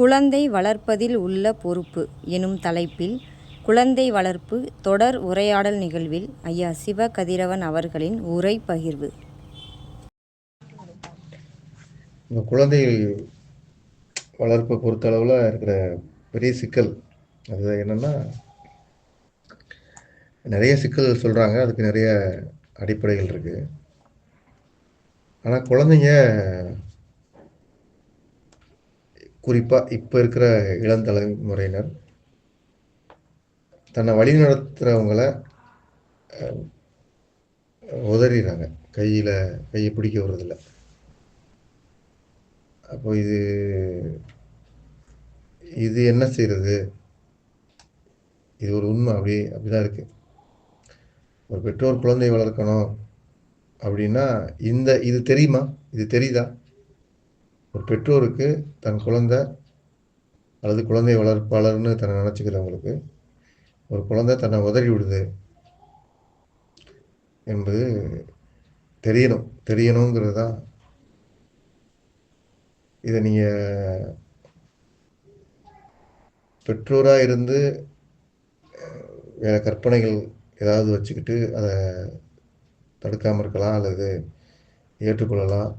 குழந்தை வளர்ப்பதில் உள்ள பொறுப்பு எனும் தலைப்பில் குழந்தை வளர்ப்பு தொடர் உரையாடல் நிகழ்வில் ஐயா சிவ கதிரவன் அவர்களின் உரை பகிர்வு. இந்த குழந்தை வளர்ப்பை பொறுத்தளவில் இருக்கிற பெரிய சிக்கல் அது என்னென்னா நிறைய சிக்கல் சொல்கிறாங்க அதுக்கு நிறைய அடிப்படைகள் இருக்குது ஆனால் குழந்தைங்க குறிப்பாக இப்போ இருக்கிற இளம் தலைமுறையினர் தன்னை வழி நடத்துகிறவங்கள உதறிடுறாங்க கையில் கையை பிடிக்க வர்றதில்ல அப்போ இது இது என்ன செய்கிறது இது ஒரு உண்மை. அப்படி அப்படிதான் இருக்கு. ஒரு பெற்றோர் குழந்தை வளர்க்கணும் அப்படின்னா இந்த இது தெரியுமா? இது தெரியுதா? ஒரு பெற்றோருக்கு தன் குழந்தை அல்லது குழந்தை வளர்ப்பாளர்னு தன்னை நினச்சிக்கிறவங்களுக்கு ஒரு குழந்தை தன்னை உதறி விடுது என்பது தெரியணும். தெரியணுங்கிறது தான் இதை நீங்கள் பெற்றோராக இருந்து வேறு கற்பனைகள் ஏதாவது வச்சுக்கிட்டு அதை தடுக்காமல் இருக்கலாம் அல்லது ஏற்றுக்கொள்ளலாம்.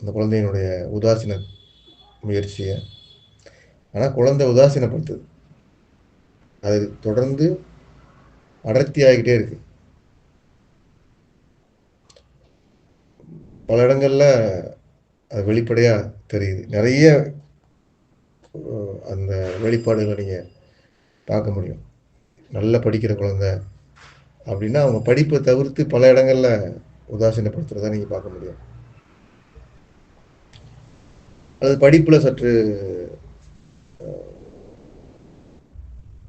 அந்த குழந்தையினுடைய உதாசீன முயற்சியை. ஆனால் குழந்தை உதாசீனப்படுத்துது. அது தொடர்ந்து அடர்த்தி ஆகிக்கிட்டே இருக்கு. பல இடங்களில் அது வெளிப்படையாக தெரியுது. நிறைய அந்த வெளிப்பாடுகளை நீங்கள் பார்க்க முடியும். நல்லா படிக்கிற குழந்தை அப்படின்னா அவங்க படிப்பை தவிர்த்து பல இடங்களில் உதாசீனப்படுத்துகிறதா நீங்கள் பார்க்க முடியும். அல்லது படிப்பில் சற்று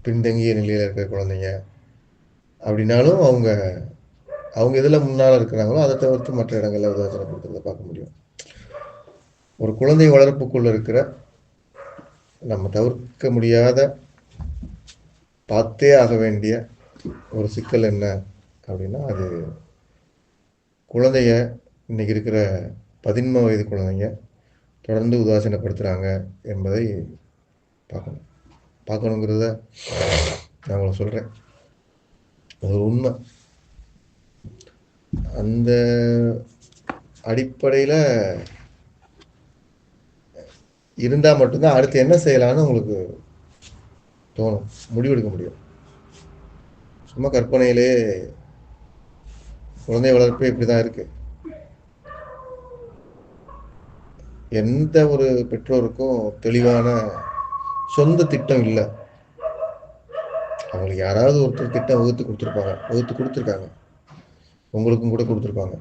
பின்தங்கிய நிலையில் இருக்கிற குழந்தைங்க அப்படின்னாலும் அவங்க அவங்க எதில் முன்னால் இருக்கிறாங்களோ அதை தவிர்த்து மற்ற இடங்களில் உதாசீனப்படுத்துறதை பார்க்க முடியும். ஒரு குழந்தை வளர்ப்புக்குள்ள இருக்கிற நம்ம தவிர்க்க முடியாத பார்த்தே ஆக வேண்டிய ஒரு சிக்கல் என்ன அப்படின்னா அது குழந்தைய இன்னைக்கு இருக்கிற பதின்ம வயது குழந்தைங்க தொடர்ந்து உதாசீனப்படுத்துகிறாங்க என்பதை பார்க்கணும். பார்க்கணுங்கிறத நான் உங்களை சொல்கிறேன் அது உண்மை. அந்த அடிப்படையில் இருந்தால் மட்டும்தான் அடுத்து என்ன செய்யலான்னு உங்களுக்கு தோணும். முடிவெடுக்க முடியும். சும்மா கற்பனையிலே குழந்தை வளர்ப்பு இப்படி தான் இருக்குது எந்த ஒரு பெற்றோருக்கும் தெளிவான சொந்த திட்டம் இல்லை. அவங்களுக்கு யாராவது ஒருத்தர் திட்டம் வகுத்து கொடுத்துருப்பாங்க. வகுத்து கொடுத்துருக்காங்க. உங்களுக்கும் கூட கொடுத்துருப்பாங்க.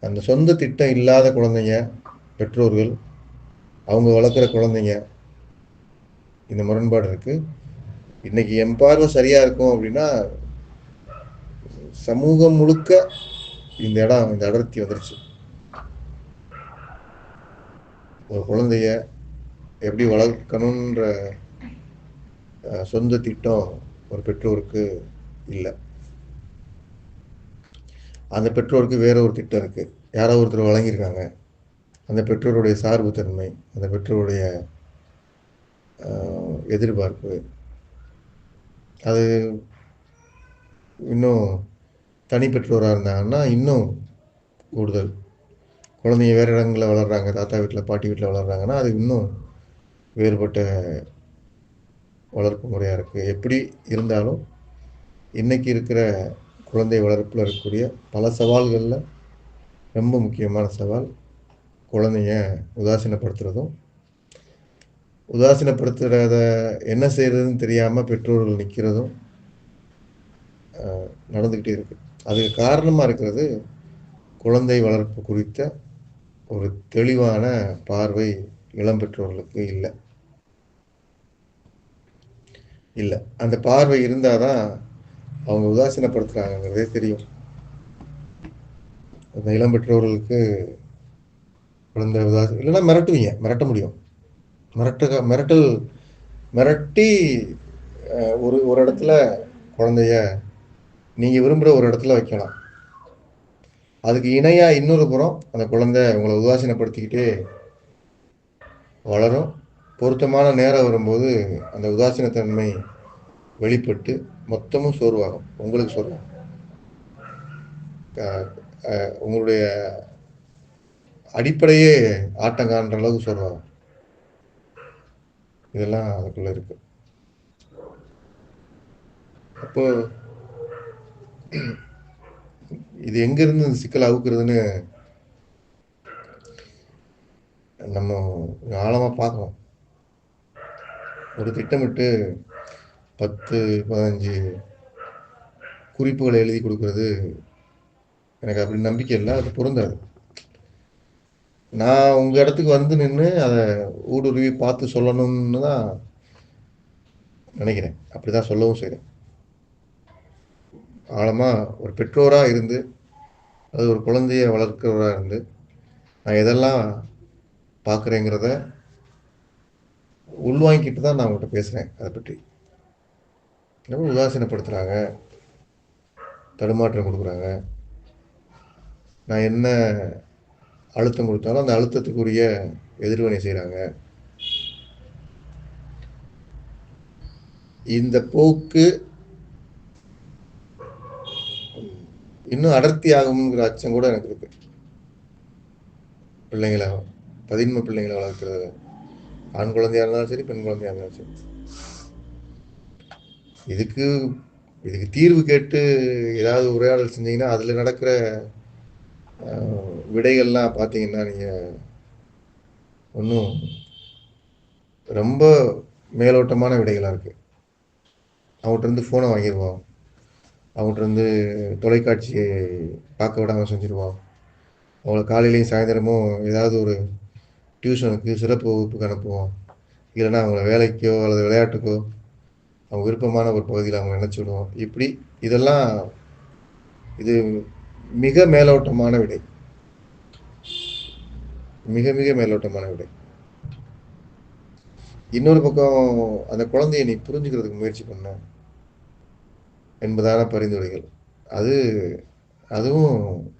அந்த சொந்த திட்டம் இல்லாத குழந்தைங்க பெற்றோர்கள் அவங்க வளர்க்குற குழந்தைங்க இந்த முரண்பாடு இருக்குது இன்னைக்கு என் பார்வை இருக்கும் அப்படின்னா சமூகம் முழுக்க இந்த இடம் இந்த அடர்த்தி வந்துருச்சு. ஒரு குழந்தைய எப்படி வளர்க்கணுன்ற சொந்த திட்டம் ஒரு பெற்றோருக்கு இல்லை. அந்த பெற்றோருக்கு வேற ஒரு திட்டம் இருக்குது யாரோ ஒருத்தர் வழங்கியிருக்காங்க. அந்த பெற்றோருடைய சார்பு தன்மை அந்த பெற்றோருடைய எதிர்பார்ப்பு. அது இன்னும் தனி பெற்றோராக இருந்தாங்கன்னா இன்னும் கூடுதல். குழந்தைங்க வேறு இடங்களில் வளர்கிறாங்க தாத்தா வீட்டில் பாட்டி வீட்டில் வளர்கிறாங்கன்னா அது இன்னும் வேறுபட்ட வளர்ப்பு முறையாக இருக்குது எப்படி இருந்தாலும் இன்றைக்கி இருக்கிற குழந்தை வளர்ப்பில் இருக்கக்கூடிய பல சவால்களில் ரொம்ப முக்கியமான சவால் குழந்தைய உதாசீனப்படுத்துகிறதும் உதாசீனப்படுத்துகிறத என்ன செய்கிறதுன்னு தெரியாமல் பெற்றோர்கள் நிற்கிறதும் நடந்துக்கிட்டே இருக்குது அதுக்கு காரணமாக இருக்கிறது குழந்தை வளர்ப்பு குறித்த ஒரு தெளிவான பார்வை இளம் பெற்றோர்களுக்கு இல்லை. இல்லை. அந்த பார்வை இருந்தால் தான் அவங்க உதாசீனப்படுத்துகிறாங்கிறதே தெரியும். அந்த இளம் பெற்றோர்களுக்கு குழந்தை உதாசி இல்லைன்னா மிரட்டுவீங்க மிரட்ட முடியும். மிரட்ட மிரட்டல் மிரட்டி ஒரு ஒரு இடத்துல குழந்தைய நீங்கள் விரும்புகிற ஒரு இடத்துல வைக்கலாம். அதுக்கு இணையாக இன்னொரு புறம் அந்த குழந்தை உங்களை உதாசீனப்படுத்திக்கிட்டே வளரும். பொருத்தமான நேரம் வரும்போது அந்த உதாசீனத்தன்மை வெளிப்பட்டு மொத்தமும் சோர்வாகும். உங்களுக்கு சோர்வாகும் உங்களுடைய அடிப்படையே ஆட்டம் காண்ற அளவுக்கு சோர்வாகும். இதெல்லாம் அதுக்குள்ள இருக்கு. அப்போ இது எங்கிருந்து இந்த சிக்கல் அவுக்குறதுன்னு நம்ம ஆழமாக பார்க்கணும். ஒரு திட்டமிட்டு பத்து பதினஞ்சு குறிப்புகளை எழுதி கொடுக்கறது எனக்கு அப்படி நம்பிக்கை இல்லை அது பொருந்தாது. நான் உங்கள் இடத்துக்கு வந்து நின்று அதை ஊடுருவி பார்த்து சொல்லணும்னு தான் நினைக்கிறேன். அப்படி தான் சொல்லவும் செய்கிறேன் ஆழமாக ஒரு பெற்றோராக இருந்து அது ஒரு குழந்தைய வளர்க்கிறவராக இருந்து நான் எதெல்லாம் பார்க்குறேங்கிறத உள்வாங்கிட்டு தான் நான் உங்கள்கிட்ட பேசுகிறேன் அதை பற்றி. ரொம்ப உதாசீனப்படுத்துகிறாங்க தடுமாற்றம் கொடுக்குறாங்க. நான் என்ன அழுத்தம் கொடுத்தாலும் அந்த அழுத்தத்துக்குரிய எதிர்வினை செய்கிறாங்க இந்த போக்கு இன்னும் அடர்த்தி ஆகும்ங்கிற அச்சம் கூட எனக்கு இருக்கு. பிள்ளைங்களை பதின்ம பிள்ளைங்களை வளர்க்குறது ஆண் குழந்தையா இருந்தாலும் சரி பெண் குழந்தையா இருந்தாலும் சரி. இதுக்கு இதுக்கு தீர்வு கேட்டு ஏதாவது உரையாடல் செஞ்சீங்கன்னா அதில் நடக்கிற விடைகள்லாம் பார்த்தீங்கன்னா நீங்கள் ஒன்றும் ரொம்ப மேலோட்டமான விடைகளாக இருக்குது அவங்ககிட்ட இருந்து ஃபோனை வாங்கிடுவோம் அவங்ககிட்ட இருந்து தொலைக்காட்சியை பார்க்க விடாமல் செஞ்சுருவான். அவங்கள காலையிலையும் சாயந்தரமும் ஏதாவது ஒரு டியூஷனுக்கு சிறப்பு வகுப்புக்கு அனுப்புவோம் இல்லைன்னா அவங்கள வேலைக்கோ அல்லது விளையாட்டுக்கோ அவங்க விருப்பமான ஒரு பகுதியில் அவங்க நினைச்சு விடுவோம் இப்படி இதெல்லாம் இது மிக மேலோட்டமான விடை. மிக மிக மேலோட்டமான விடை. இன்னொரு பக்கம் அந்த குழந்தையை நீ புரிஞ்சுக்கிறதுக்கு முயற்சி பண்ண. என்பதான பரிந்துரைகள். அது அதுவும்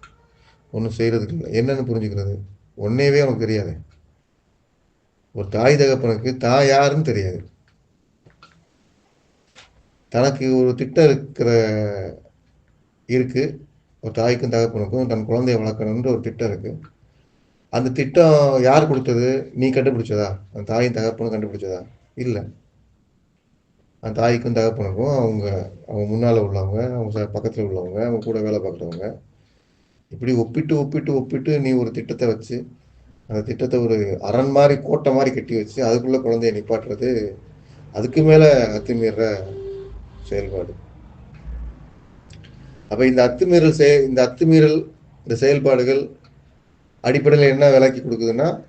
ஒன்றும் செய்கிறதுக்கு இல்லை. என்னென்னு புரிஞ்சுக்கிறது? ஒன்னேவே அவனுக்கு தெரியாது. ஒரு தாய் தகப்பனுக்கு தாய் யாருன்னு தெரியாது. தனக்கு ஒரு திட்டம் இருக்கிற இருக்கு. ஒரு தாய்க்கும் தகப்பனுக்கும் தன் குழந்தைய வளர்க்கணுன்ற ஒரு திட்டம் இருக்கு. அந்த திட்டம் யார் கொடுத்தது? நீ கண்டுபிடிச்சதா? அந்த தாயும் தகப்பனும் கண்டுபிடிச்சதா? இல்லை. தாய்க்கும் தகப்பனுக்கும் அவங்க அவங்க முன்னால் உள்ளவங்க அவங்க ச- பக்கத்தில் உள்ளவங்க அவங்க கூட வேலை பார்க்குறவங்க. இப்படி ஒப்பிட்டு ஒப்பிட்டு ஒப்பிட்டு நீ ஒரு திட்டத்தை வச்சு அந்த திட்டத்தை ஒரு அரண் மாதிரி கோட்டை மாதிரி கட்டி வச்சு அதுக்குள்ளே குழந்தைய நிப்பாட்டுறது அதுக்கு மேலே அத்துமீற செயல்பாடு. அப்போ இந்த அத்துமீறல் செய இந்த அத்துமீறல் இந்த செயல்பாடுகள் அடிப்படையில் என்ன விளக்கி கொடுக்குதுன்னா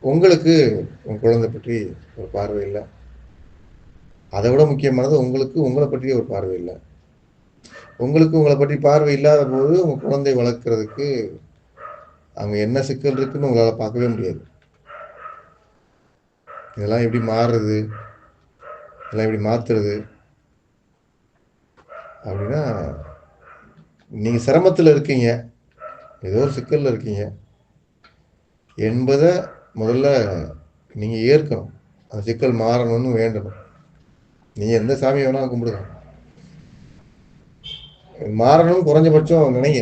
உங்களுக்கு உன் குழந்தை பற்றி ஒரு பார்வை இல்லை. அதை விட முக்கியமானது உங்களுக்கு உங்களை பற்றி ஒரு பார்வை இல்லை. உங்களுக்கு உங்களை பற்றி பார்வை இல்லாத போது உங்கள் குழந்தை வளர்க்குறதுக்கு அங்கே என்ன சிக்கல் இருக்குன்னு உங்களால் பார்க்கவே முடியாது. இதெல்லாம் எப்படி மாறுறது? இதெல்லாம் எப்படி மாற்றுறது அப்படின்னா நீங்கள் சிரமத்தில் இருக்கீங்க. ஏதோ ஒரு சிக்கலில் இருக்கீங்க. என்பதை முதல்ல நீங்கள் ஏற்கணும். அந்த சிக்கல் மாறணும்னு வேண்டணும். நீங்க எந்த சாமியை வேணாலும் கும்பிடுங்க மாறணும்னு குறைஞ்சபட்சம் நினைங்க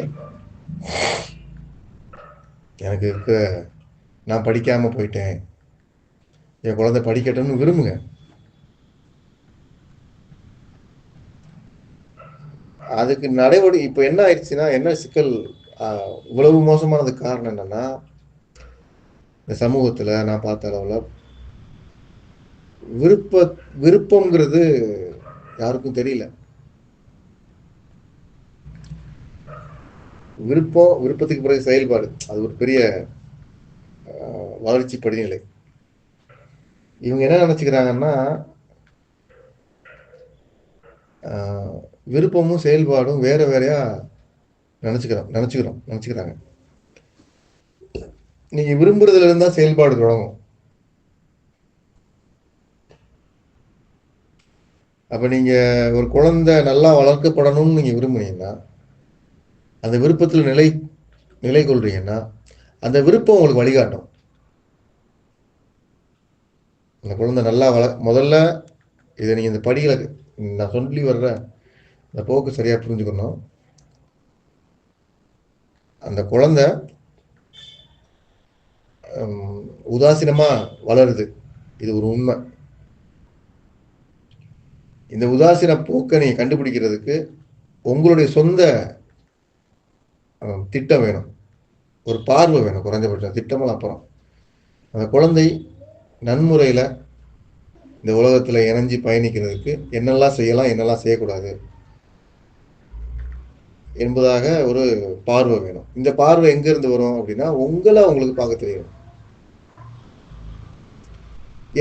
எனக்கு இருக்க நான் படிக்காம போயிட்டேன். என் குழந்தை படிக்கட்டும்னு விரும்புங்க. அதுக்கு நடைமுறை இப்போ என்ன ஆயிடுச்சுன்னா என்ன சிக்கல் இவ்வளவு மோசமானது காரணம் என்னன்னா இந்த சமூகத்துல நான் பார்த்த அளவுல விருப்ப விருப்பம்ங்கிறது யாருக்கும் தெரியல. விருப்பம் விருப்பத்துக்கு பிறகு செயல்பாடு. அது ஒரு பெரிய வளர்ச்சி படிநிலை. இவங்க என்ன நினச்சிக்கிறாங்கன்னா ஆஹ், விருப்பமும் செயல்பாடும் வேற வேறையா நினச்சிக்கிறோம் நினச்சிக்கிறோம் நினச்சிக்கிறாங்க. நீங்க விரும்புறதுல இருந்தா செயல்பாடு தொடங்கும். அப்போ நீங்கள் ஒரு குழந்தை நல்லா வளர்க்கப்படணும்னு நீங்கள் விரும்புனீங்கன்னா அந்த விருப்பத்தில் நிலை நிலை கொள்றீங்கன்னா அந்த விருப்பம் உங்களுக்கு வழிகாட்டும். அந்த குழந்தை நல்லா வள முதல்ல இதை நீங்கள் இந்த படிகளை நான் சொல்லி வர்ற இந்த போக்கு சரியாக புரிஞ்சுக்கணும். அந்த குழந்தை உதாசீனமாக வளருது. இது ஒரு உண்மை. இந்த உதாசீன போக்கை கண்டுபிடிக்கிறதுக்கு உங்களுடைய சொந்த திட்டம் வேணும். ஒரு பார்வை வேணும் குறைஞ்சபட்சம் திட்டமெல்லாம் அப்புறம். அந்த குழந்தை நன்முறையில் இந்த உலகத்தில் இணைஞ்சு பயணிக்கிறதுக்கு என்னெல்லாம் செய்யலாம் என்னெல்லாம் செய்யக்கூடாது என்பதாக ஒரு பார்வை வேணும். இந்த பார்வை எங்கேருந்து வரும் அப்படின்னா உங்களை உங்களுக்கு பார்க்க தெரியும்.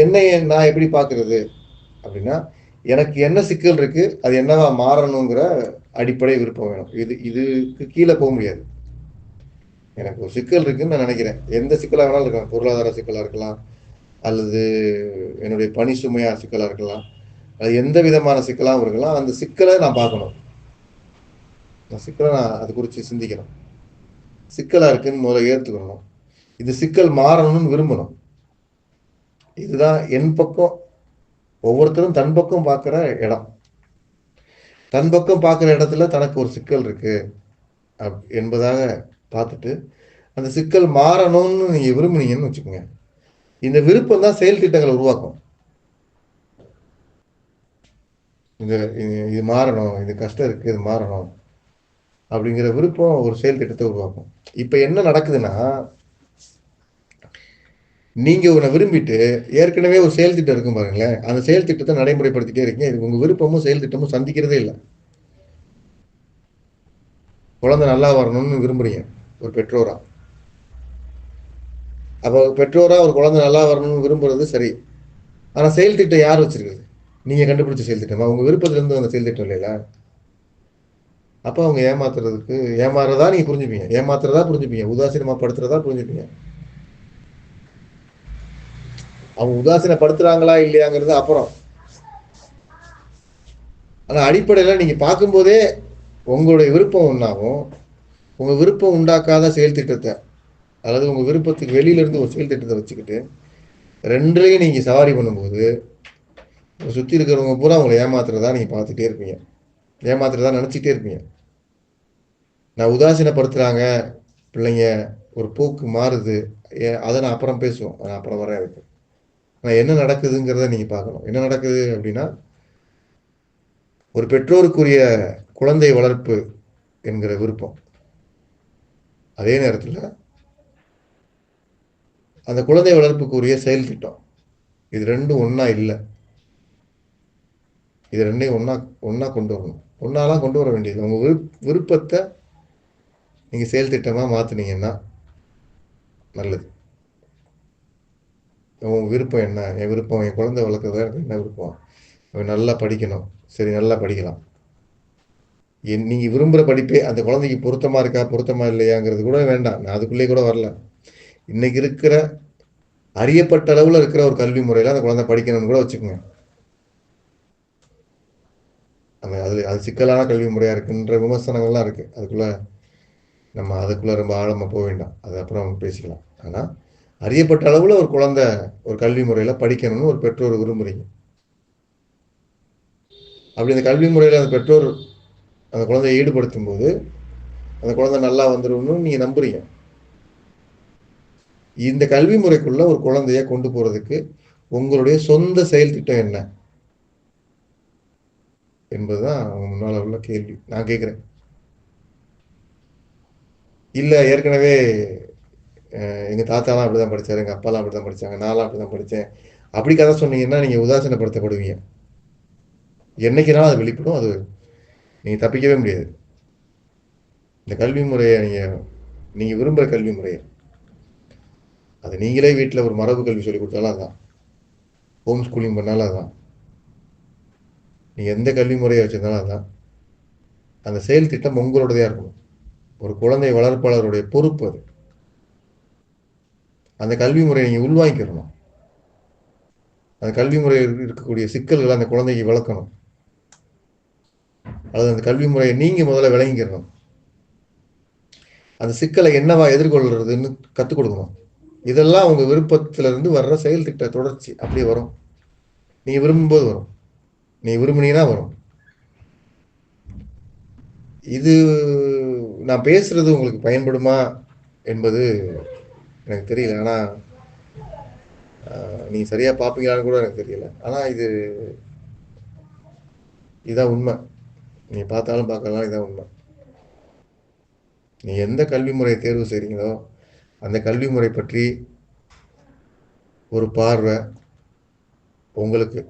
என்னை நான் எப்படி பார்க்கறது அப்படின்னா எனக்கு என்ன சிக்கல் இருக்கு அது என்னவா மாறணுங்கிற அடிப்படை விருப்பம் வேணும். இது இதுக்கு கீழே போக முடியாது. எனக்கு ஒரு சிக்கல் இருக்குன்னு நான் நினைக்கிறேன். எந்த சிக்கலாக வேணாலும் இருக்கலாம். பொருளாதார சிக்கலாக இருக்கலாம். அல்லது என்னுடைய பணி சுமையா சிக்கலாக இருக்கலாம். அது எந்த விதமான சிக்கலாகவும் இருக்கலாம். அந்த சிக்கலை நான் பார்க்கணும். நான் சிக்கலை நான் அது குறித்து சிந்திக்கணும். சிக்கலாக இருக்குன்னு முதல்ல ஏற்றுக்கணும் இது சிக்கல் மாறணும்னு விரும்பணும். இதுதான் என் பக்கம் ஒவ்வொருத்தரும் தன் பக்கம் பார்க்குற இடம். தன் பக்கம் பார்க்குற இடத்துல தனக்கு ஒரு சிக்கல் இருக்கு அப்- என்பதாக பார்த்துட்டு அந்த சிக்கல் மாறணும்னு நீங்கள் விரும்புனீங்கன்னு வச்சுக்கோங்க. இந்த விருப்பம் தான் செயல் திட்டங்களை உருவாக்கும். இந்த இது- இது மாறணும் இது கஷ்டம் இருக்குது இது மாறணும் அப்படிங்கிற விருப்பம் ஒரு செயல் திட்டத்தை உருவாக்கும். இப்போ என்ன நடக்குதுன்னா நீங்க உன்னை விரும்பிட்டு ஏற்கனவே ஒரு செயல் திட்டம் இருக்கும் பாருங்களேன். அந்த செயல் திட்டத்தை நடைமுறைப்படுத்திட்டே இருக்கீங்க. இது உங்க விருப்பமும் செயல் திட்டமும் சந்திக்கிறதே இல்லை. குழந்தை நல்லா வரணும்னு விரும்புறீங்க. ஒரு பெற்றோரா. அப்போ பெற்றோரா ஒரு குழந்தை நல்லா வரணும்னு விரும்புறது சரி. ஆனா செயல் திட்டம் யார் வச்சிருக்குது? நீங்க கண்டுபிடிச்ச செயல் திட்டமா? உங்க விருப்பத்திலிருந்து வந்த செயல் திட்டம் இல்லையா? அப்ப அவங்க ஏமாத்துறதுக்கு ஏமாறுறதா நீங்க புரிஞ்சுப்பீங்க. ஏமாத்துறதா புரிஞ்சுப்பீங்க. உதாசீனமா படுத்துறதா புரிஞ்சுப்பீங்க. அவங்க உதாசீனப்படுத்துறாங்களா இல்லையாங்கிறது அப்புறம். ஆனால் அடிப்படையில் நீங்கள் பார்க்கும்போதே உங்களுடைய விருப்பம் ஒன்றாகும் உங்கள் விருப்பம் உண்டாக்காத செயல் திட்டத்தை அதாவது உங்கள் விருப்பத்துக்கு வெளியில இருந்து ஒரு செயல் திட்டத்தை வச்சுக்கிட்டு ரெண்டுலையும் நீங்கள் சவாரி பண்ணும்போது சுற்றி இருக்கிறவங்க பூரா உங்களை ஏமாத்துறதா நீங்கள் பார்த்துட்டே இருப்பீங்க. ஏமாத்துறதா நினச்சிட்டே இருப்பீங்க. நான் உதாசீனப்படுத்துகிறாங்க பிள்ளைங்க ஒரு போக்கு மாறுது ஏ- அதை நான் அப்புறம் பேசுவோம். நான் அப்புறம் வரேன் அதுக்கு. ஆனால் என்ன நடக்குதுங்கிறத நீங்கள் பார்க்கணும். என்ன நடக்குது அப்படின்னா ஒரு பெற்றோருக்குரிய குழந்தை வளர்ப்பு என்கிற விருப்பம். அதே நேரத்தில் அந்த குழந்தை வளர்ப்புக்குரிய செயல் திட்டம். இது ரெண்டும் ஒன்றா இல்லை. இது ரெண்டையும் ஒன்றா ஒன்றா கொண்டு வரணும். ஒன்றாலாம் கொண்டு வர வேண்டியது உங்கள் விருப் விருப்பத்தை நீங்கள் செயல் திட்டமாக மாற்றினீங்கன்னா நல்லது. உன் விருப்பம் என்ன? என் விருப்பம் என் குழந்தை வளர்க்குறதா எனக்கு என்ன விருப்பம்? அவன் நல்லா படிக்கணும். சரி நல்லா படிக்கலாம். என் நீங்கள் விரும்புகிற படிப்பே அந்த குழந்தைக்கு பொருத்தமாக இருக்கா பொருத்தமாக இல்லையாங்கிறது கூட வேண்டாம். நான் அதுக்குள்ளேயே கூட வரல. இன்னைக்கு இருக்கிற அறியப்பட்ட அளவில் இருக்கிற ஒரு கல்வி முறையில் அந்த குழந்தை படிக்கணும்னு கூட வச்சுக்கோங்க. அந்த அது அது சிக்கலான கல்வி முறையாக இருக்குன்ற விமர்சனங்கள்லாம் இருக்குது அதுக்குள்ளே நம்ம அதுக்குள்ளே ரொம்ப ஆழமாக போக வேண்டாம். அது அப்புறம் பேசிக்கலாம். ஆனால் அறியப்பட்ட அளவில் ஒரு குழந்தை ஒரு கல்வி முறையில் படிக்கணும்னு ஒரு பெற்றோர் விரும்புறீங்க. அப்படி அந்த கல்வி முறையில் அந்த பெற்றோர் அந்த குழந்தையை ஈடுபடுத்தும் போது அந்த குழந்தை நல்லா வந்துடும்னு நீங்கள் நம்புறீங்க. இந்த கல்வி முறைக்குள்ள ஒரு குழந்தைய கொண்டு போகிறதுக்கு உங்களுடைய சொந்த செயல் திட்டம் என்ன? என்பதுதான் அவங்க முன்னால உள்ள கேள்வி. நான் கேட்குறேன் இல்லை ஏற்கனவே எங்கள் தாத்தாலாம் தாத்தாலாம் அப்படிதான் படித்தார் எங்கள் அப்பாலாம் அப்படி தான் படிச்சாங்க நான்லாம் அப்படிதான் படித்தேன் அப்படி கதை சொன்னீங்கன்னா நீங்கள் உதாசீனப்படுத்தப்படுவீங்க. என்னைக்குனாலும் அது வெளிப்படும் அது நீங்கள் தப்பிக்கவே முடியாது. இந்த கல்வி முறையை நீங்கள் நீங்கள் விரும்புகிற கல்வி முறையை. அது நீங்களே வீட்டில் ஒரு மரபு கல்வி சொல்லி கொடுத்தாலும் அதான். ஹோம் ஸ்கூலிங் பண்ணாலும் அதான். நீங்கள் எந்த கல்வி முறையை வச்சிருந்தாலும் அதான். அந்த செயல் திட்டம் உங்களோடதையா இருக்கணும். ஒரு குழந்தை வளர்ப்பாளருடைய பொறுப்பு அது. அந்த கல்வி முறையை நீங்கள் உள்வாங்கிக்கிறணும் அந்த கல்வி முறையில் இருக்கக்கூடிய சிக்கல்களை அந்த குழந்தைக்கு விளக்கணும் அல்லது அந்த கல்வி முறையை நீங்கள் முதல்ல விளங்கிக்கிறணும் அந்த சிக்கலை என்னவா எதிர்கொள்றதுன்னு கற்றுக் கொடுக்கணும். இதெல்லாம் உங்கள் விருப்பத்திலிருந்து வர்ற செயல் திட்ட தொடர்ச்சி அப்படியே வரும். நீ விரும்பும்போது வரும். நீ விரும்பினீங்கன்னா வரும். இது நான் பேசுறது உங்களுக்கு பயன்படுமா என்பது எனக்கு தெரியல. ஆனால் நீங்கள் சரியாக பார்ப்பீங்களான்னு கூட எனக்கு தெரியல. ஆனால் இது இதுதான் உண்மை. நீ பார்த்தாலும் பார்க்கலாம் இதுதான் உண்மை. நீ எந்த கல்வி முறையை தேர்வு செய்கிறீங்களோ அந்த கல்வி முறை பற்றி ஒரு பார்வை உங்களுக்கு.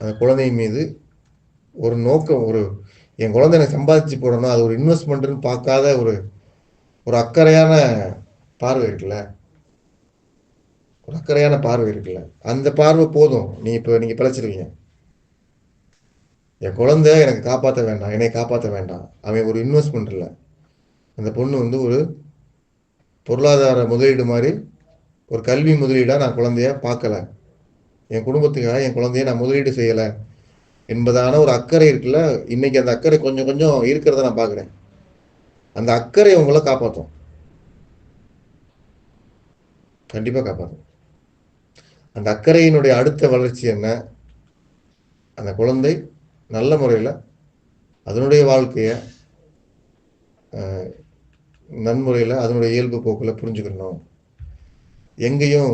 அந்த குழந்தையின் மீது ஒரு நோக்கம் ஒரு என் குழந்தை எனக்கு சம்பாதிச்சு போடணும் அது ஒரு இன்வெஸ்ட்மெண்ட்டுன்னு பார்க்காத ஒரு ஒரு அக்கறையான பார்வை இருக்குல்ல? ஒரு அக்கறையான பார்வை இருக்குல்ல? அந்த பார்வை போதும். நீ இப்போ நீங்கள் பிழைச்சிருவீங்க என் குழந்தை எனக்கு காப்பாற்ற வேண்டாம். என்னை காப்பாற்ற வேண்டாம். அவன் ஒரு இன்வெஸ்ட்மெண்ட் இல்லை. அந்த பொண்ணு வந்து ஒரு பொருளாதார முதலீடு மாதிரி ஒரு கல்வி முதலீடாக நான் குழந்தைய பார்க்கல. என் குடும்பத்துக்காக என் குழந்தைய நான் முதலீடு செய்யலை என்பதான ஒரு அக்கறை இருக்குல்ல? இன்னைக்கு அந்த அக்கறை கொஞ்சம் கொஞ்சம் இருக்கிறத நான் பார்க்குறேன். அந்த அக்கறை உங்களை காப்பாற்றும் கண்டிப்பாக காப்பாற்றும் அந்த அக்கறையினுடைய அடுத்த வளர்ச்சி என்ன? அந்த குழந்தை நல்ல முறையில் அதனுடைய வாழ்க்கையை நன்முறையில் அதனுடைய இயல்பு போக்கில் புரிஞ்சுக்கணும். எங்கேயும்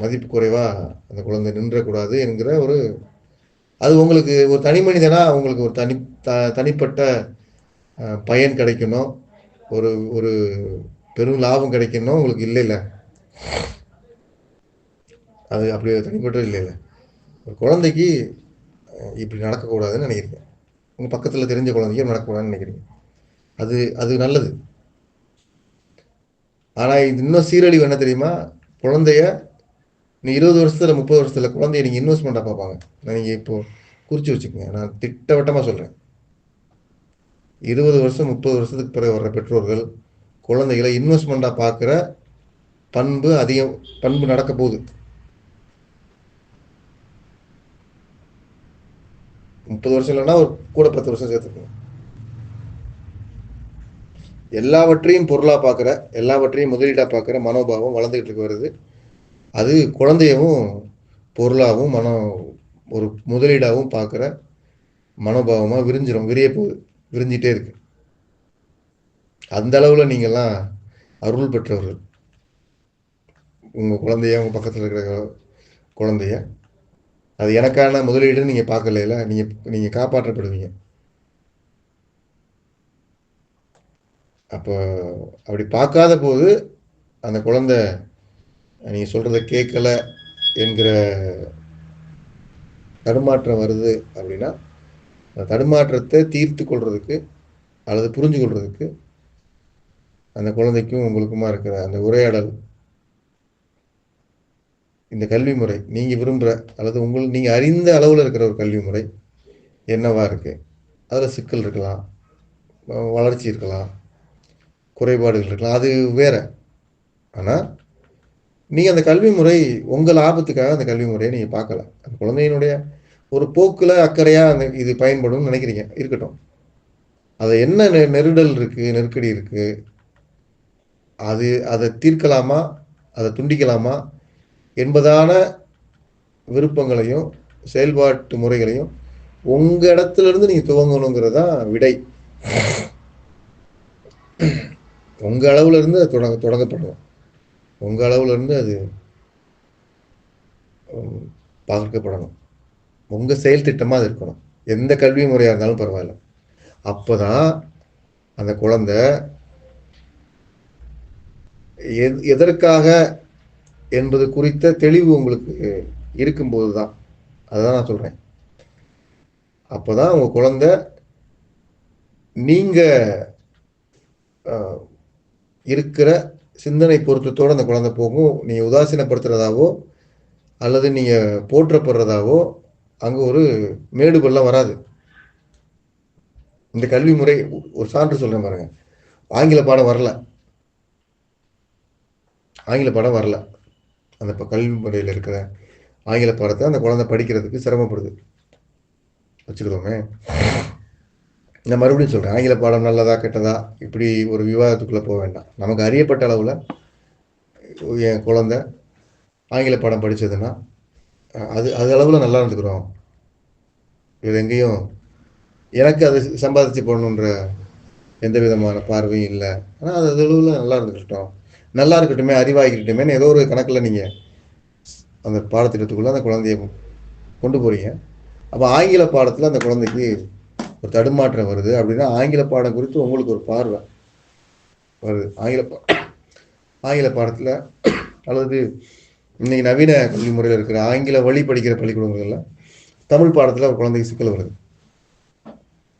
மதிப்பு குறைவாக அந்த குழந்தை நின்றக்கூடாது என்கிற ஒரு அது உங்களுக்கு ஒரு தனி மனிதனா உங்களுக்கு ஒரு தனி த தனிப்பட்ட பயன் கிடைக்கணும். ஒரு ஒரு பெரும் லாபம் கிடைக்கணும் உங்களுக்கு இல்லை இல்லை அது அப்படி தனிப்பட்ட இல்லை இல்லை ஒரு குழந்தைக்கு இப்படி நடக்கக்கூடாதுன்னு நினைக்கிறீங்க. உங்கள் பக்கத்தில் தெரிஞ்ச குழந்தைக்கு நடக்கக்கூடாதுன்னு நினைக்கிறீங்க. அது அது நல்லது. ஆனால் இது இன்னும் சீரழிவு என்ன தெரியுமா? குழந்தைய நீ இருபது வருஷத்தில் முப்பது வருஷத்தில் குழந்தைய நீங்கள் இன்வெஸ்ட்மெண்ட்டாக பார்ப்பாங்க. நான் நீங்கள் இப்போது குறித்து வச்சுக்கோங்க. நான் திட்டவட்டமாக சொல்கிறேன் இருபது வருஷம் முப்பது வருஷத்துக்கு பிறகு வர்ற பெற்றோர்கள் குழந்தைகளை இன்வெஸ்ட்மெண்ட்டாக பார்க்குற பண்பு அதிகம் பண்பு நடக்க போகுது. முப்பது வருஷம் இல்லைன்னா ஒரு கூட பத்து வருஷம் சேர்த்துக்கோங்க எல்லாவற்றையும் பொருளாக பார்க்குற எல்லாவற்றையும் முதலீடாக பார்க்குற மனோபாவம் வளர்ந்துக்கிட்டு வருது. அது குழந்தையவும் பொருளாகவும் மனம் ஒரு முதலீடாகவும் பார்க்குற மனோபாவமாக விரிஞ்சிடும் விரிய போகுது விரிஞ்சிட்டே இருக்குது அந்த அளவில் நீங்கள்லாம் அருள் பெற்றவர்கள். உங்கள் குழந்தைய உங்கள் பக்கத்தில் இருக்கிற குழந்தைய. அது எனக்கான முதலீடுன்னு நீங்கள் பார்க்கல நீங்கள் நீங்கள் காப்பாற்றப்படுவீங்க. அப்போ அப்படி பார்க்காத போது அந்த குழந்தை நீங்கள் சொல்கிறத கேட்கல என்கிற தடுமாற்றம் வருது அப்படின்னா அந்த தடுமாற்றத்தை தீர்த்து கொள்றதுக்கு அல்லது புரிஞ்சு கொள்றதுக்கு அந்த குழந்தைக்கும் உங்களுக்குமா இருக்கிற அந்த உரையாடல் இந்த கல்வி முறை நீங்கள் விரும்புகிற அல்லது உங்கள் நீங்கள் அறிந்த அளவில் இருக்கிற ஒரு கல்வி முறை என்னவா இருக்குது அதில் சிக்கல் இருக்கலாம் வளர்ச்சி இருக்கலாம் குறைபாடுகள் இருக்கலாம் அது வேற. ஆனால் நீங்கள் அந்த கல்வி முறை உங்கள் லாபத்துக்காக அந்த கல்வி முறையை நீங்கள் பார்க்கல. அந்த குழந்தையினுடைய ஒரு போக்கில் அக்கறையாக அந்த இது பயன்படும்னு நினைக்கிறீங்க இருக்கட்டும். அதை என்ன நெ- நெருடல் இருக்குது நெருக்கடி இருக்குது அது அதை தீர்க்கலாமா? அதை துண்டிக்கலாமா? என்பதான விருப்பங்களையும் செயல்பாட்டு முறைகளையும் உங்க இடத்துலேருந்து நீங்கள் துவங்கணுங்கிறது தான் விடை. உங்கள் அளவுலேருந்து அது தொடங்க தொடங்கப்படணும். உங்கள் அளவுலேருந்து அது பார்க்கப்படணும் உங்கள் செயல் திட்டமாக அது இருக்கணும். எந்த கல்வி முறையாக இருந்தாலும் பரவாயில்ல. அப்பதான் அந்த குழந்தை எதற்காக என்பது குறித்த தெளிவு உங்களுக்கு இருக்கும்போது தான் அதுதான் நான் சொல்கிறேன் அப்போ தான் உங்கள் குழந்த நீங்கள் இருக்கிற சிந்தனை பொருத்தத்தோடு அந்த குழந்தை போகும். நீங்கள் உதாசீனப்படுத்துகிறதாவோ அல்லது நீங்கள் போற்றப்படுறதாவோ அங்கே ஒரு மேடு வராது. இந்த கல்வி முறை ஒரு சான்று சொல்கிறேன் பாருங்கள் ஆங்கில பாடம் வரல. ஆங்கில பாடம் வரல. அந்த இப்போ கல்வி முறையில் இருக்கிற ஆங்கில பாடத்தை அந்த குழந்தை படிக்கிறதுக்கு சிரமப்படுது. வச்சுக்கிறோமே நான் மறுபடியும் சொல்கிறேன் ஆங்கில பாடம் நல்லதா கெட்டதா இப்படி ஒரு விவாதத்துக்குள்ளே போக வேண்டாம். நமக்கு அறியப்பட்ட அளவில் என் குழந்த ஆங்கில பாடம் படித்ததுன்னா அது அது அளவில் நல்லா இருந்துக்கிறோம். இது எங்கேயும் எனக்கு அது சம்பாதிச்சு போடணுன்ற எந்த விதமான பார்வையும் இல்லை. ஆனால் அது அளவில் நல்லா இருந்துக்கிட்டோம். நல்லா இருக்கட்டுமே அறிவாகிக்கிட்டுமேன்னு ஏதோ ஒரு கணக்கில் நீங்கள் அந்த பாடத்திட்டத்துக்குள்ளே அந்த குழந்தைய கொண்டு போகிறீங்க அப்போ ஆங்கில பாடத்தில் அந்த குழந்தைக்கு ஒரு தடுமாற்றம் வருது. அப்படின்னா ஆங்கில பாடம் குறித்து உங்களுக்கு ஒரு பார்வை வருது. ஆங்கில பா ஆங்கில பாடத்தில் அல்லது இன்றைக்கி நவீன கல்வி முறையில் இருக்கிற ஆங்கில வழி படிக்கிற பள்ளிக்கூடங்களில் தமிழ் பாடத்தில் ஒரு குழந்தைக்கு சிக்கல் வருது.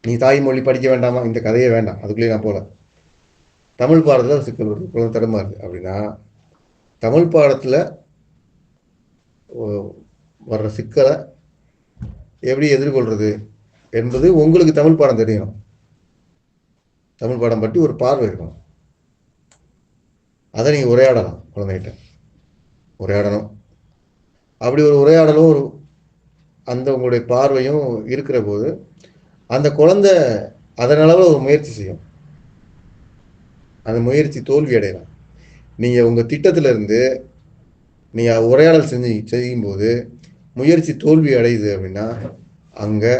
நீ தாய்மொழி படிக்க வேண்டாமா? இந்த கதையே வேண்டாம். அதுக்குள்ளேயே நான் போகல தமிழ் பாடத்தில் சிக்கல் வருது. குழந்தை தடுமாறுது அப்படின்னா தமிழ் பாடத்தில் வர்ற சிக்கலை எப்படி எதிர்கொள்கிறது என்பது உங்களுக்கு தமிழ் பாடம் தெரியணும் தமிழ் பாடம் பற்றி ஒரு பார்வை இருக்கணும் அதை நீங்கள் உரையாடலாம் குழந்தைகிட்ட. உரையாடணும். அப்படி ஒரு உரையாடலும் ஒரு அந்த உங்களுடைய பார்வையும் இருக்கிற போது அந்த குழந்தை அதனளவில் ஒரு முயற்சி செய்யும். அந்த முயற்சி தோல்வி அடையலாம். நீங்கள் உங்கள் திட்டத்திலிருந்து நீங்கள் உரையாடல் செஞ்சு செய்யும்போது முயற்சி தோல்வி அடையுது அப்படின்னா அங்கே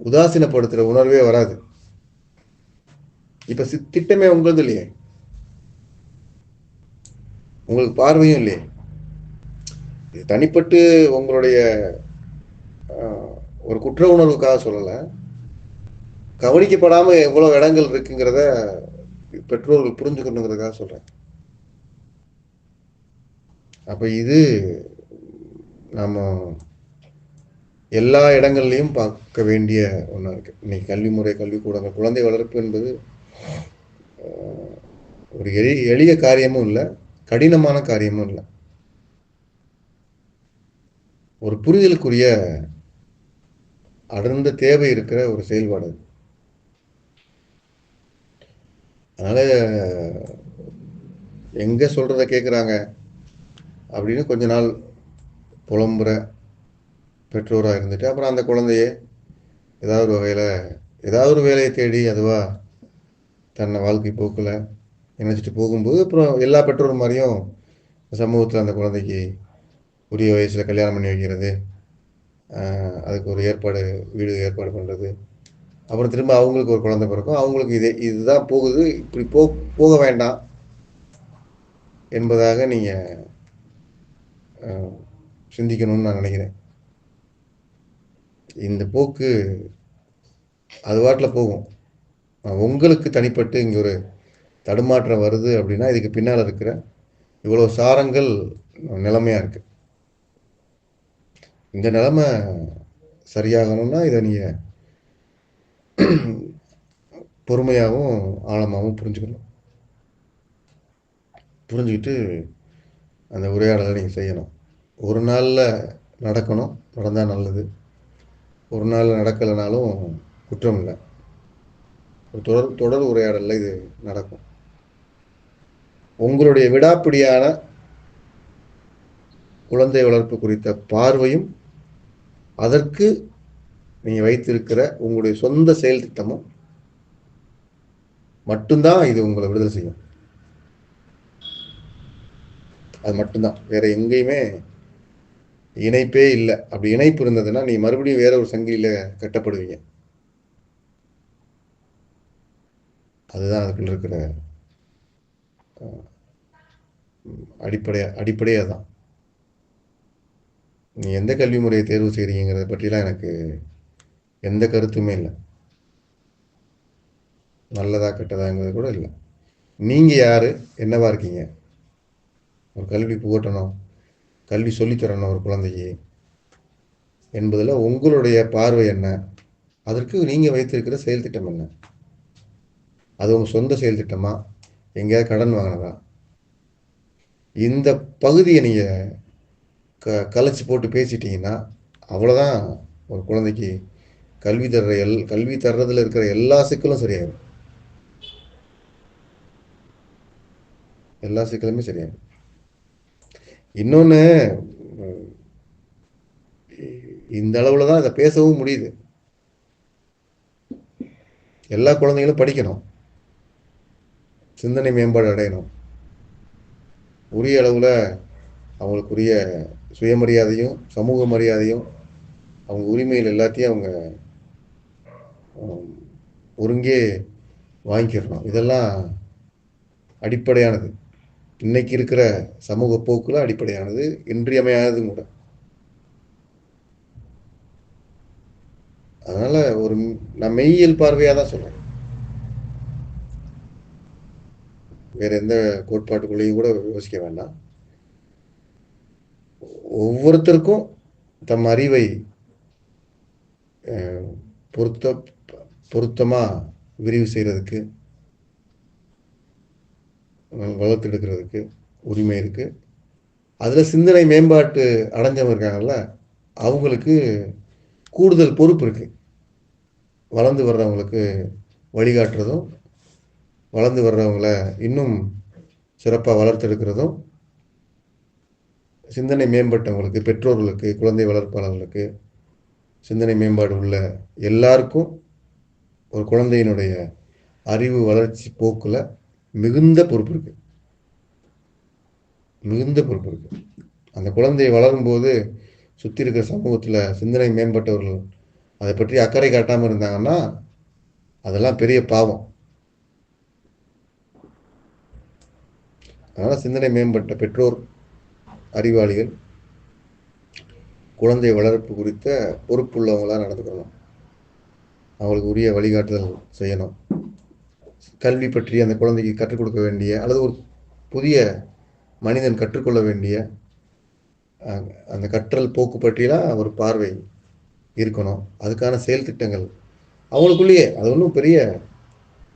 உதாசீனப்படுத்துகிற உணர்வே வராது. இப்போ சி திட்டமே உங்களது இல்லையே. உங்களுக்கு பார்வையும் இல்லையே. இது தனிப்பட்டு உங்களுடைய ஒரு குற்ற உணர்வுக்காக சொல்லலை. கவனிக்கப்படாமல் எவ்வளோ இடங்கள் இருக்குங்கிறத பெற்றோர்கள் புரிஞ்சுக்கணுங்கிறதுக்காக சொல்கிறேன் அப்போ இது நாம எல்லா இடங்கள்லையும் பார்க்க வேண்டிய ஒன்றா இருக்குது இன்னைக்கு கல்வி முறை கல்விக்கூடங்கள் குழந்தை வளர்ப்பு என்பது ஒரு எளி எளிய காரியமும் இல்லை கடினமான காரியமும் இல்லை. ஒரு புரிதலுக்குரிய அடர்ந்த தேவை இருக்கிற ஒரு செயல்பாடு அதனால எங்க சொல்றத கேட்குறாங்க அப்படின்னு கொஞ்ச நாள் புலம்புற பெற்றோராக இருந்துட்டு அப்புறம் அந்த குழந்தைய ஏதாவது ஒரு வகையில் ஏதாவது ஒரு வேலையை தேடி அதுவாக தன்னை வாழ்க்கை போக்கில் நினச்சிட்டு போகும்போது அப்புறம் எல்லா பெற்றோர் மாதிரியும் சமூகத்தில் அந்த குழந்தைக்கு உரிய வயசில் கல்யாணம் பண்ணி வைக்கிறது அதுக்கு ஒரு ஏற்பாடு வீடு ஏற்பாடு பண்ணுறது அப்புறம் திரும்ப அவங்களுக்கு ஒரு குழந்தை பிறக்கும். அவங்களுக்கு இதே இதுதான் போகுது. இப்படி போ போக வேண்டாம் என்பதாக நீங்கள் சிந்திக்கணும்னு நான் நினைக்கிறேன். இந்த போக்கு அது வாட்டில் போகும். உங்களுக்கு தனிப்பட்டு இங்கே ஒரு தடுமாற்றம் வருது அப்படின்னா இதுக்கு பின்னால் இருக்கிற இவ்வளோ சாரங்கள் நிலைமையாக இருக்குது இந்த நிலைமை சரியாகணும்னா இதை நீங்கள் பொறுமையாகவும் ஆழமாகவும் புரிஞ்சுக்கணும். புரிஞ்சுக்கிட்டு அந்த உரையாடலை நீங்கள் செய்யணும். ஒரு நாளில் நடக்கணும் நடந்தால் நல்லது. ஒரு நாள் நடக்கலைனாலும் குற்றம் இல்லை. ஒரு தொடர் தொடர் உரையாடலில் இது நடக்கும். உங்களுடைய விடாப்பிடியான குழந்தை வளர்ப்பு குறித்த பார்வையும் அதற்கு நீங்கள் வைத்திருக்கிற உங்களுடைய சொந்த செயல் திட்டமும் மட்டும்தான் இது உங்களை விடுதலை செய்யும். அது மட்டும்தான். வேற எங்கேயுமே இணைப்பே இல்லை. அப்படி இணைப்பு இருந்ததுன்னா நீ மறுபடியும் வேற ஒரு சங்கிலியில கட்டப்படுவீங்க. அதுதான் அதுக்குள்ள இருக்கிற அடிப்படையா அடிப்படையாக தான். நீ எந்த கல்வி முறையை தேர்வு செய்கிறீங்கிறத பற்றிலாம் எனக்கு எந்த கருத்துமே இல்லை. நல்லதா கெட்டதாங்கிறது கூட இல்லை. நீங்கள் யார்? என்னவா இருக்கீங்க? ஒரு கல்வி புகட்டணும் கல்வி சொல்லித்தரணும் ஒரு குழந்தைக்கு என்பதில் உங்களுடைய பார்வை என்ன? அதற்கு நீங்கள் வைத்திருக்கிற செயல் திட்டம் என்ன? அது உங்கள் சொந்த செயல் திட்டமா? எங்கேயாவது கடன் வாங்கினதா? இந்த பகுதியை நீங்கள் க கலைச்சி போட்டு பேசிட்டீங்கன்னா அவ்வளோதான் ஒரு குழந்தைக்கு கல்வி தர்ற எல் கல்வி தர்றதுல இருக்கிற எல்லா சிக்கலும் சரியாயிடும் எல்லா சிக்கலுமே சரியாயிடும் இன்னொன்று இந்த அளவில் தான் இதை பேசவும் முடியுது. எல்லா குழந்தைகளும் படிக்கணும். சிந்தனை மேம்பாடு அடையணும். உரிய அளவில் அவங்களுக்குரிய சுயமரியாதையும் சமூக மரியாதையும் அவங்க உரிமைகள் எல்லாத்தையும் அவங்க ஒருங்கே வாங்கிக்கிறணும். இதெல்லாம் அடிப்படையானது. இன்னைக்கு இருக்கிற சமூக போக்குல அடிப்படையானது இன்றியமையாததும் கூட. அதனால ஒரு நான் மெய்யியல் பார்வையாக தான் சொல்றேன். வேற எந்த கோட்பாட்டுக்குள்ளேயும் கூட யோசிக்க வேண்டாம். ஒவ்வொருத்தருக்கும் தம் அறிவை பொருத்த பொருத்தமாக விரிவு செய்கிறதுக்கு வளர்த்தெடுக்கிறதுக்கு உரிமை இருக்குது அதில் சிந்தனை மேம்பாட்டு அடைஞ்சவங்க இருக்காங்கல்ல அவங்களுக்கு கூடுதல் பொறுப்பு இருக்குது வளர்ந்து வர்றவங்களுக்கு வழிகாட்டுறதும் வளர்ந்து வர்றவங்கள இன்னும் சிறப்பாக வளர்த்தெடுக்கிறதும் சிந்தனை மேம்பட்டவங்களுக்கு பெற்றோர்களுக்கு குழந்தை வளர்ப்பாளர்களுக்கு சிந்தனை மேம்பாடு உள்ள எல்லாருக்கும் ஒரு குழந்தையினுடைய அறிவு வளர்ச்சி போக்கில் மிகுந்த பொறுப்பு இருக்குது மிகுந்த பொறுப்பு இருக்கு. அந்த குழந்தை வளரும்போது சுற்றி இருக்கிற சமூகத்தில் சிந்தனை மேம்பட்டவர்கள் அதை பற்றி அக்கறை காட்டாமல் இருந்தாங்கன்னா அதெல்லாம் பெரிய பாவம். அதனால் சிந்தனை மேம்பட்ட பெற்றோர் அறிவாளிகள் குழந்தை வளர்ப்பு குறித்த பொறுப்புள்ளவங்களாக நடந்துக்கணும். அவங்களுக்கு உரிய வழிகாட்டுதல் செய்யணும். கல்வி பற்றி அந்த குழந்தைக்கு கற்றுக் கொடுக்க வேண்டிய அல்லது ஒரு புதிய மனிதன் கற்றுக்கொள்ள வேண்டிய அந்த கற்றல் போக்கு பற்றிலாம் ஒரு பார்வை இருக்கணும். அதுக்கான செயல் திட்டங்கள். அவங்களுக்குள்ளேயே அது ஒன்றும் பெரிய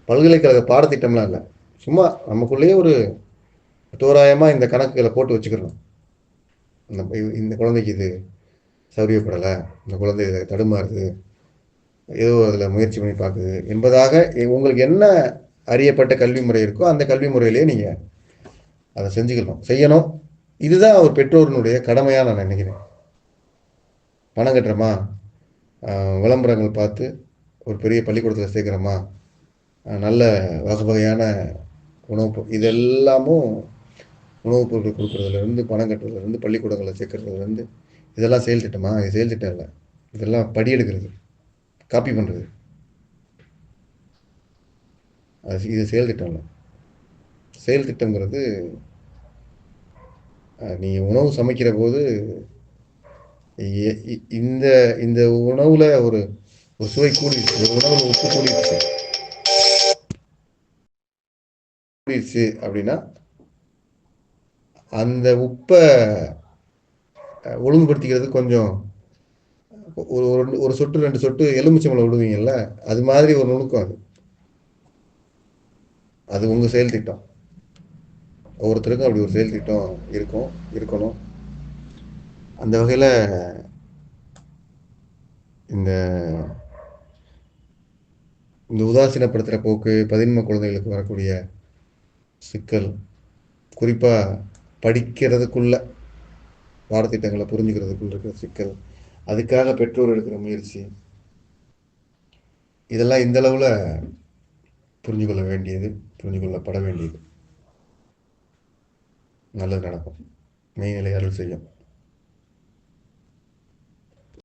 பல்கலைக்கழக பாடத்திட்டம்லாம் இல்லை. சும்மா நமக்குள்ளேயே ஒரு தோராயமாக இந்த கணக்குகளை போட்டு வச்சுக்கிறோம் இந்த இந்த குழந்தைக்கு இது சௌரியப்படலை இந்த குழந்தை இதை தடுமாறுது ஏதோ அதில் முயற்சி பண்ணி பார்க்குது. என்பதாக உங்களுக்கு என்ன அறியப்பட்ட கல்வி முறை இருக்கோ அந்த கல்வி முறையிலேயே நீங்கள் அதை செஞ்சுக்கணும் செய்யணும். இதுதான் ஒரு பெற்றோரினுடைய கடமையாக நான் நினைக்கிறேன். பணம் கட்டுறோமா? விளம்பரங்கள் பார்த்து ஒரு பெரிய பள்ளிக்கூடத்தில் சேர்க்குறோமா? நல்ல வகை வகையான உணவு இதெல்லாமும் உணவுப் பொருட்கள் கொடுக்குறதுலேருந்து பணம் கட்டுறதுலேருந்து பள்ளிக்கூடங்களில் சேர்க்குறதுலேருந்து இதெல்லாம் செயல் திட்டமா? இது செயல் திட்டம் இல்லை. இதெல்லாம் படி எடுக்கிறது. காப்பி பண்ணுறது அது இது செயல் திட்டம் இல்லை. செயல் திட்டங்கிறது நீங்கள் உணவு சமைக்கிற போது எ- இ- இந்த இந்த உணவில் ஒரு ஒரு சுவை கூடிடுச்சு. ஒரு உப்பு கூடிடுச்சு. கூடிடுச்சு அப்படின்னா அந்த உப்பை ஒழுங்குபடுத்திக்கிறது கொஞ்சம் ஒரு ஒரு ஒரு சொட்டு ரெண்டு சொட்டு எலுமிச்சம்பளம் விடுவீங்கல்ல அது மாதிரி ஒரு நுணுக்கம் அது. அது உங்க செயல் திட்டம். ஒவ்வொருத்தருக்கும் அப்படி ஒரு செயல் திட்டம் இருக்கும் இருக்கணும். அந்த வகையில் இந்த இந்த உதாசீனப்படுத்துகிற போக்கு பதின்ம குழந்தைகளுக்கு வரக்கூடிய சிக்கல் குறிப்பாக படிக்கிறதுக்குள்ள பாடத்திட்டங்களை புரிஞ்சுக்கிறதுக்குள்ள இருக்கிற சிக்கல் அதுக்காக பெற்றோர் எடுக்கிற முயற்சி. இதெல்லாம் இந்த அளவில் புரிஞ்சு கொள்ள வேண்டியது புரிஞ்சு கொள்ளப்பட வேண்டியது. நல்லது நடக்கும். மெய்நிலை அருள் செய்யும்.